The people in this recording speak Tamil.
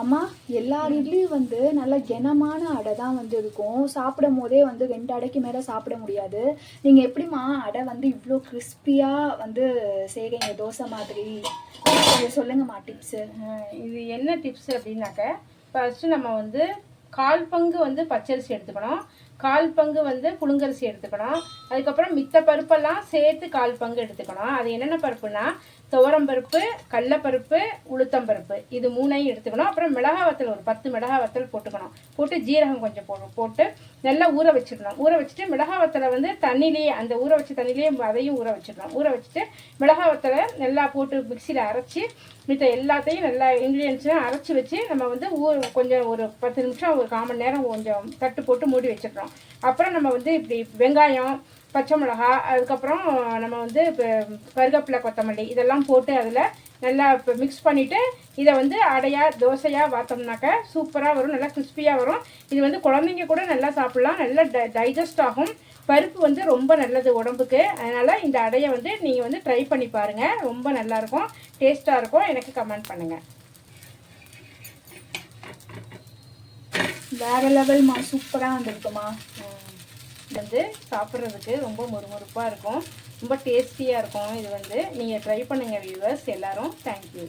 அம்மா எல்லார் இட்லியும் வந்து நல்ல கனமான அடை தான் வந்து இருக்கும். சாப்பிடும் போதே வந்து ரெண்டு அடைக்கு மேலே சாப்பிட முடியாது. நீங்கள் எப்படிம்மா அடை வந்து இவ்வளோ கிறிஸ்பியாக வந்து செய்கிறீங்க தோசை மாதிரி. சொல்லுங்கம்மா டிப்ஸு இது என்ன டிப்ஸ் அப்படின்னாக்க ஃபர்ஸ்ட் நம்ம வந்து கால் பங்கு வந்து பச்சரிசி எடுத்துக்கணும். கால் பங்கு வந்து புழுங்கரிசி எடுத்துக்கணும். அதுக்கப்புறம் மித்த பருப்பெல்லாம் சேர்த்து கால் பங்கு எடுத்துக்கணும். அது என்னென்ன பருப்புனா துவரம் பருப்பு கடலப்பருப்பு உளுத்தம்பருப்பு இது மூணையும் எடுத்துக்கணும். அப்புறம் மிளகா வத்தல் ஒரு பத்து மிளகா வத்தல் போட்டுக்கணும். போட்டு ஜீரகம் கொஞ்சம் போடு போட்டு நல்லா ஊற வச்சிடணும். ஊற வச்சுட்டு மிளகா வத்தலை வந்து தண்ணிலேயே அந்த ஊற வச்ச தண்ணிலேயே அதையும் ஊற வச்சிடணும். ஊற வச்சுட்டு மிளகா வத்தலை நல்லா போட்டு மிக்சியில் அரைச்சி மித்த எல்லாத்தையும் நல்லா இன்க்ரீடியன்ஸும் அரைச்சி வச்சு நம்ம வந்து ஊ கொஞ்சம் ஒரு பத்து நிமிஷம் ஒரு கால் மணி நேரம் கொஞ்சம் தட்டு போட்டு மூடி வச்சிடுறோம் அப்புறம் நம்ம வந்து இப்படி வெங்காயம் பச்சை மிளகா அதுக்கப்புறம் நம்ம வந்து இப்போ கருவேப்பிலை கொத்தமல்லி இதெல்லாம் போட்டு அதில் நல்லா இப்போ மிக்ஸ் பண்ணிவிட்டு இதை வந்து அடையா தோசையாக பார்த்தோம்னாக்க சூப்பராக வரும் நல்லா கிறிஸ்பியாக வரும். இது வந்து குழந்தைங்க கூட நல்லா சாப்பிட்லாம் நல்லா ட டைஜஸ்ட் ஆகும். பருப்பு வந்து ரொம்ப நல்லது உடம்புக்கு. அதனால் இந்த அடையை வந்து நீங்கள் வந்து ட்ரை பண்ணி பாருங்கள் ரொம்ப நல்லாயிருக்கும் டேஸ்ட்டாக இருக்கும். எனக்கு கமெண்ட் பண்ணுங்கள் வேற லெவல்மா சூப்பராக வந்திருக்குமா? இது வந்து சாப்பிட்றதுக்கு ரொம்ப முறுமுறுப்பாக இருக்கும். ரொம்ப டேஸ்டியாக இருக்கும். இது வந்து நீங்கள் ட்ரை பண்ணுங்கள் வியூவர்ஸ் எல்லோரும் தேங்க்யூ